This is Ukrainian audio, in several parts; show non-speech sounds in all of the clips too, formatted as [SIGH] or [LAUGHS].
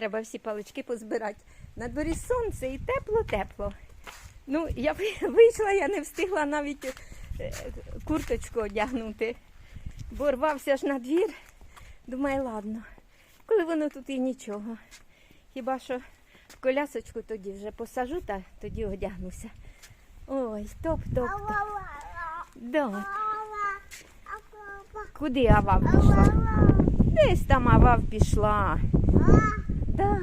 Треба всі палички позбирати. На дворі сонце і тепло-тепло. Ну, я [LAUGHS] вийшла, я не встигла навіть е, курточку одягнути. Бо рвався ж на двір. Думаю, ладно. Коли воно тут і нічого. Хіба що в колясочку тоді вже посажу та тоді одягнуся. Ой, топ-топ. Куди Авав пішла? Десь там Авав пішла. Да.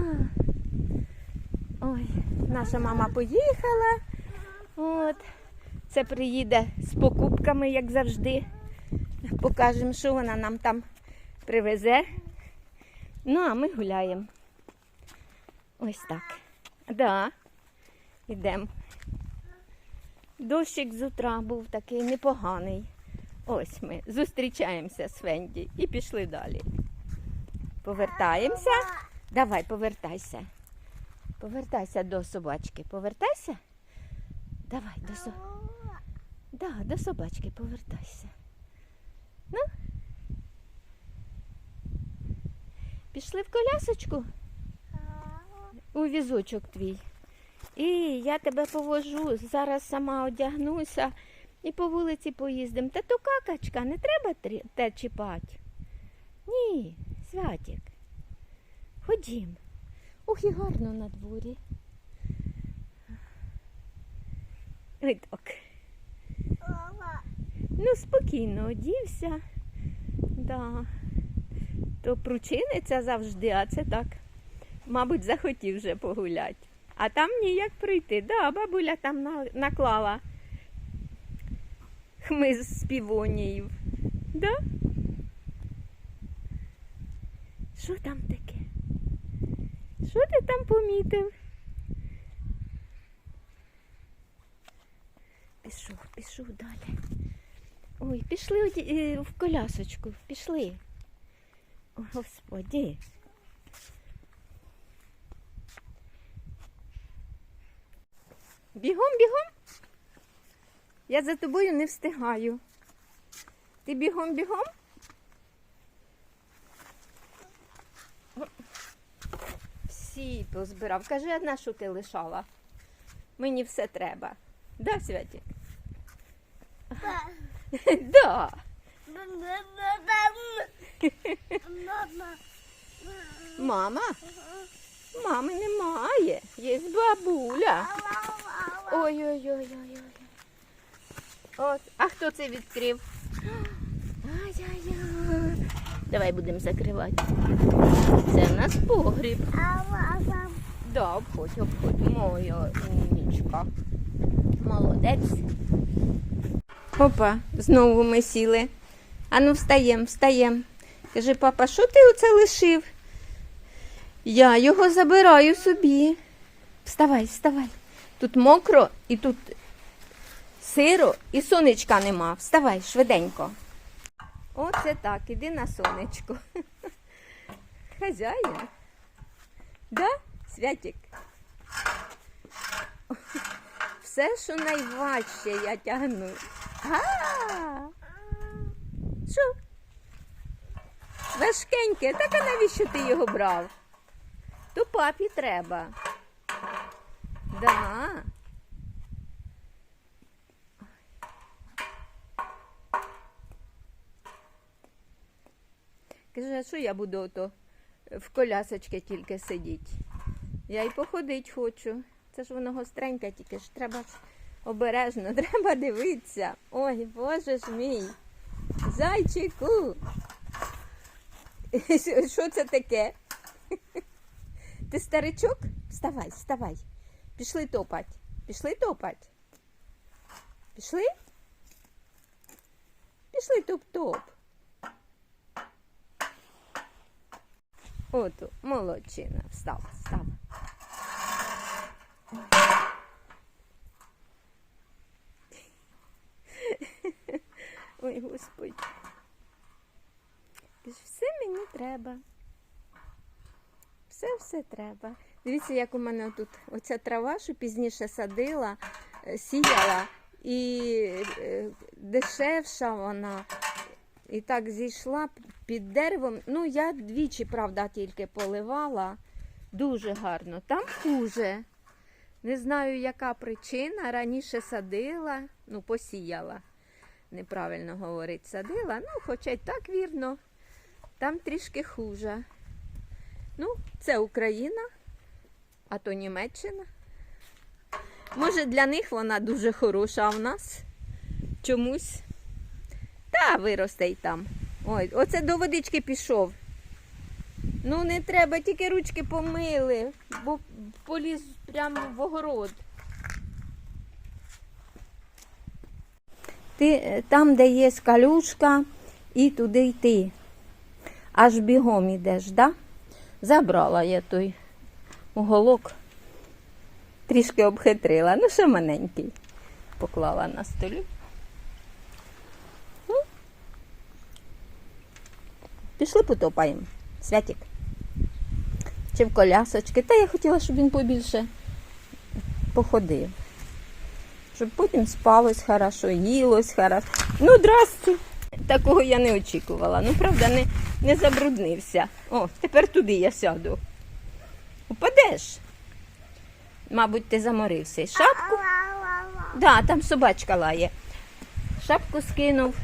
Ой, наша мама поїхала. От. Це приїде з покупками, як завжди. Покажемо, що вона нам там привезе. Ну, а ми гуляємо. Ось так. Да. Ідемо. Дощик з утра був такий непоганий. Ось ми зустрічаємося з Фенді і пішли далі. Повертаємося. Давай, повертайся. Повертайся до собачки. Повертайся. Давай, до, со... да, до собачки повертайся. Ну. Пішли в колясочку у візочок твій. І я тебе повожу, зараз сама одягнуся і по вулиці поїздимо. Та то какачка, не треба те чіпати. Ні, святік. Ходім. Ух, і гарно на дворі. Ой, так. Ну, спокійно одівся. Да. То пручиниться завжди, а це так. Мабуть, захотів вже погуляти. А там ніяк прийти. Да, бабуля там на- наклала хмиз з півоніїв. Да? Що там таке? Що ти там помітив? Пішов, пішов далі. Ой, пішли е, в колясочку, пішли. О, Господі. Бігом, бігом. Я за тобою не встигаю. Ти бігом, бігом? Всі позбирав. Кажи, а на що ти лишала? Мені все треба. Да, Святік? Да. Мама? Мами немає. Є бабуля. Ой-ой-ой-ой-ой. От, а хто це відкрив? Ай-яй-яй. Давай будемо закривати. Це в нас погріб. Да, обходь, обходь. Моя умнічка. Молодець. Опа, знову ми сіли. Ану, встаєм, встаєм. Каже, папа, що ти оце лишив? Я його забираю собі. Вставай, вставай. Тут мокро і тут сиро, і сонечка нема. Вставай швиденько. Оце так, іди на сонечко. [LAUGHS] Хазяїн. Да, Святік? [LAUGHS] Все, що найважче, я тягну. А! Що? Важкеньке, так а навіщо ти його брав? То папі треба. Да. Каже, що я буду ото в колясочці тільки сидіти? Я й походити хочу. Це ж воно гостреньке, тільки ж треба обережно, [LAUGHS] треба дивитися. Ой, боже ж мій. Зайчику. [LAUGHS] Що це таке? [LAUGHS] Ти старичок? Вставай, вставай. Пішли топать. Пішли топать. Пішли? Пішли топ-топ. Ото, молодчина. Встав, встав. [LAUGHS] Ой, Господь. Ти ж Все мені треба. Все все треба. Дивіться, як у мене тут оця трава, що пізніше садила, е, сіяла, і е, дешевша вона. І так зійшла під деревом. Ну, я двічі, правда, тільки поливала. Дуже гарно. Там хуже. Не знаю, яка причина. Раніше садила, ну, посіяла. Неправильно говорить, садила. Ну, хоча й так вірно. Там трішки хуже. Ну, це Україна, а то Німеччина. Може, для них вона дуже хороша, а в нас чомусь. Та виросте й там. Ой, оце до водички пішов. Ну, не треба, тільки ручки помили, бо поліз прямо в огород. Ти е, там, де є калюшка, і туди йти. Аж бігом ідеш, да? Забрала я той уголок, трішки обхитрила, ну ще маленький. Поклала на столі. Ну. Пішли потопаємо. Святик. Чи в колясочки. Та я хотіла, щоб він побільше походив. Щоб потім спалось хорошо, їлось хорошо. Ну, здрасте. Такого я не очікувала. Ну, правда, не, не забруднився. О, тепер туди я сяду. Упадеш. Мабуть, ти заморився. Шапку. Да, там собачка лає. Шапку скинув.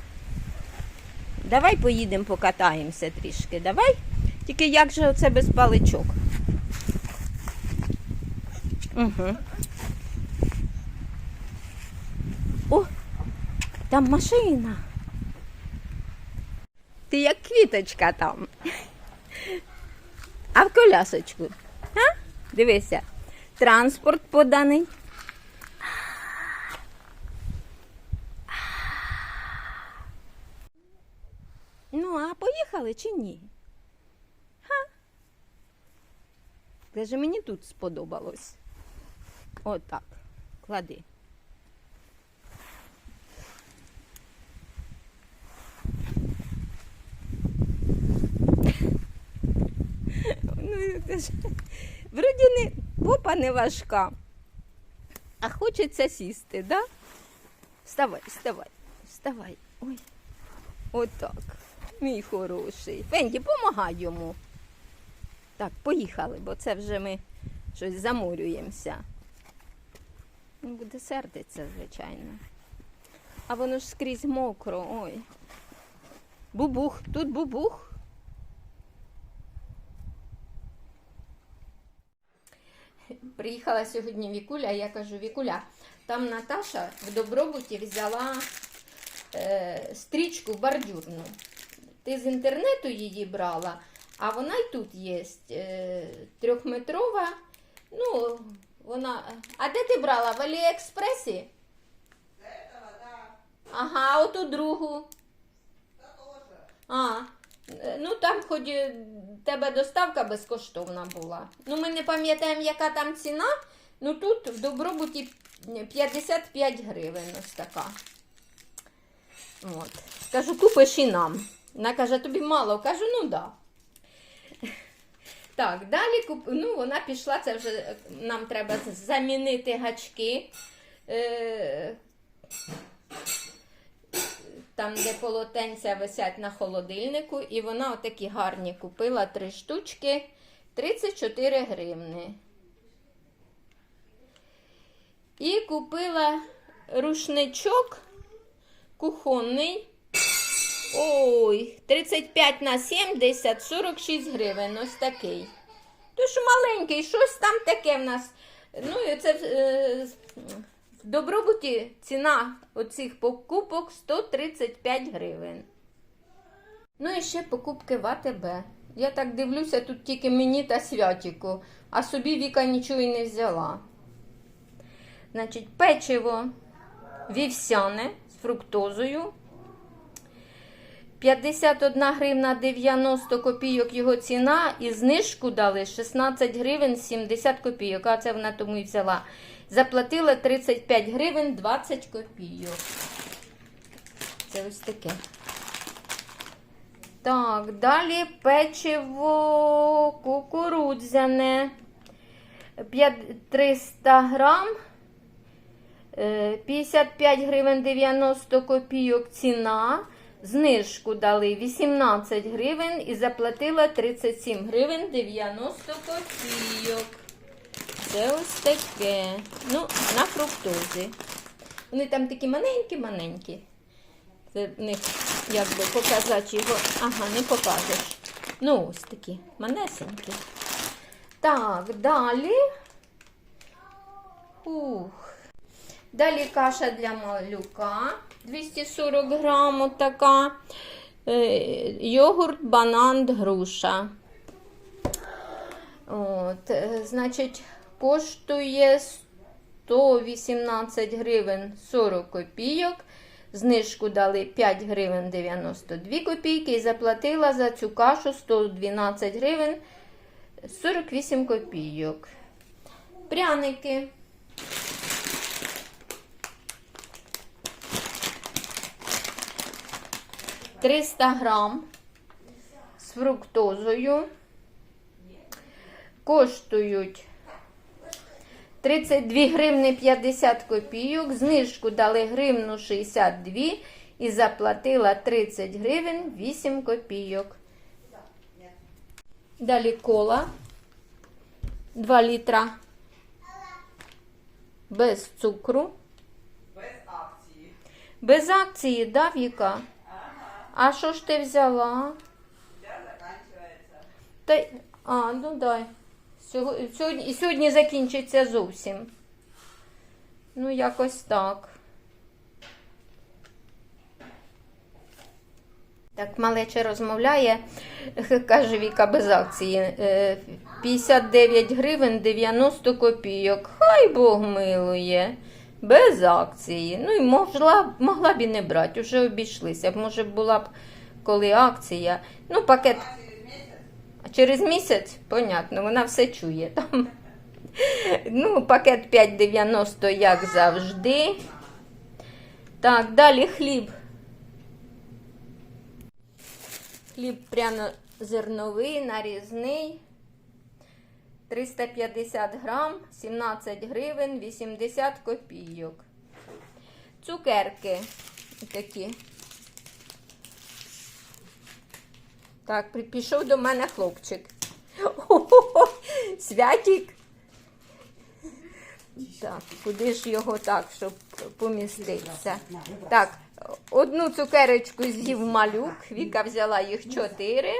Давай поїдемо покатаємося трішки. Давай. Тільки як же оце без паличок? Угу. О, там машина. Ти як квіточка там. А в колясочку? А? Дивися. Транспорт поданий. Ну, а чи ні? Ха? Даже мені тут сподобалось. Отак. Клади. Ну, це ж, вроді не попа не важка, а хочеться сісти, да? Вставай, вставай, вставай. Ой. Отак. Мій хороший. Фенді, помагай йому. Так, поїхали, бо це вже ми щось заморюємося. Він буде сердитися, звичайно. А воно ж скрізь мокро. Ой. Бубух, тут бубух. Приїхала сьогодні Вікуля, я кажу, Вікуля, там Наташа в Добробуті взяла е, стрічку бордюрну. Ти з інтернету її брала, а вона й тут є е, трьохметрова. Ну, вона. А де ти брала? В Аліекспресі? Ага, оту другу. А, ну там хоч е, тебе доставка безкоштовна була. Ну, ми не пам'ятаємо, яка там ціна. Ну тут в добробуті 55 гривень ось така. От. Кажу, купиш і нам. Вона каже, тобі мало. Кажу, ну да. Так, далі куп... ну, вона пішла, це вже е, нам треба замінити гачки. Е... Там, де полотенця висять на холодильнику, і вона отакі гарні купила три штучки 34 гривни. І купила рушничок кухонний. Ой, 35 на 70, 46 гривень. Ось такий. Тож маленький, щось там таке в нас. Ну, і це е, в добробуті ціна оцих покупок 135 гривень. Ну і ще покупки в АТБ. Я так дивлюся, тут тільки мені та святіку, а собі Віка нічого і не взяла. Значить, печиво вівсяне з фруктозою. 51 гривна 90 копійок його ціна і знижку дали 16 гривень 70 копійок. А це вона тому і взяла. Заплатила 35 гривень 20 копійок. Це ось таке. Так, далі печиво кукурудзяне. 300 грам. Е, 55 гривень 90 копійок ціна. Знижку дали 18 гривень і заплатила 37 гривень 90 копійок. Це ось таке. Ну, на фруктозі. Вони там такі маленькі-маленькі. Це в них якби показати його. Ага, не покажеш. Ну, ось такі, манесенькі. Так, далі. Ух. Далі каша для малюка 240 грам така. Е, йогурт, банан, груша. От, е, значить, коштує 118 гривень 40 копійок. Знижку дали 5 гривень 92 копійки і заплатила за цю кашу 112 гривень 48 копійок. Пряники. Триста грам з фруктозою коштують 32 гривни 50 копійок. Знижку дали гривну 62 і заплатила 30 гривень 8 копійок. Далі кола 2 літра без цукру. Без акції. Без акції, да, Віка? А що ж ти взяла? Та, а, ну дай. Сьогодні, і сьогодні закінчиться зовсім. Ну, якось так. Так, малече розмовляє, [LAUGHS] каже Віка без акції. е, 59 гривень 90 копійок. Хай Бог милує. Без акції. Ну і могла, могла б і не брати, вже обійшлися. Може була б коли акція. Ну, пакет через місяць, понятно, вона все чує там. Ну, пакет 5,90, як завжди. Так, далі хліб. Хліб пряно-зерновий, нарізний. 350 грам, 17 гривень, 80 копійок. Цукерки такі. Так, пішов до мене хлопчик. О-хо-хо, Святік. Так, куди ж його так, щоб поміститися? Так, одну цукерочку з'їв малюк. Віка взяла їх чотири.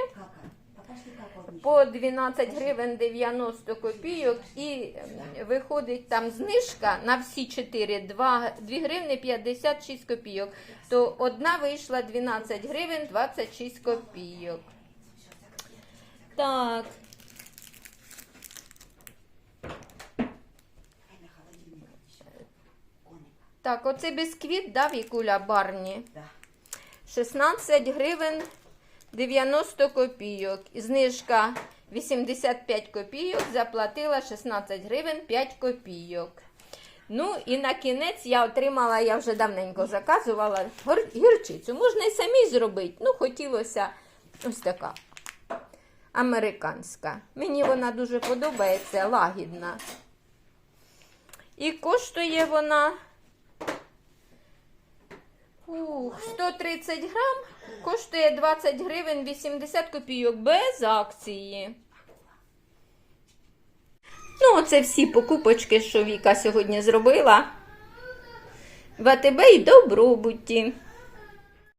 По 12 гривень 90 копійок і ем, виходить там знижка на всі 4 2, 2 гривни 56 копійок. То одна вийшла 12 гривень 26 копійок. Так. Так, оце бісквіт, да, Вікуля Барні? Да. 16 гривень 90 копійок. Знижка 85 копійок, заплатила 16 гривень 5 копійок. Ну і на кінець я отримала, я вже давненько заказувала гірчицю. Можна і самі зробити. Ну, хотілося ось така американська. Мені вона дуже подобається, лагідна. І коштує вона Ух, 130 грам коштує 20 гривень 80 копійок без акції. Ну, оце всі покупочки, що Віка сьогодні зробила. В АТБ і добробуті.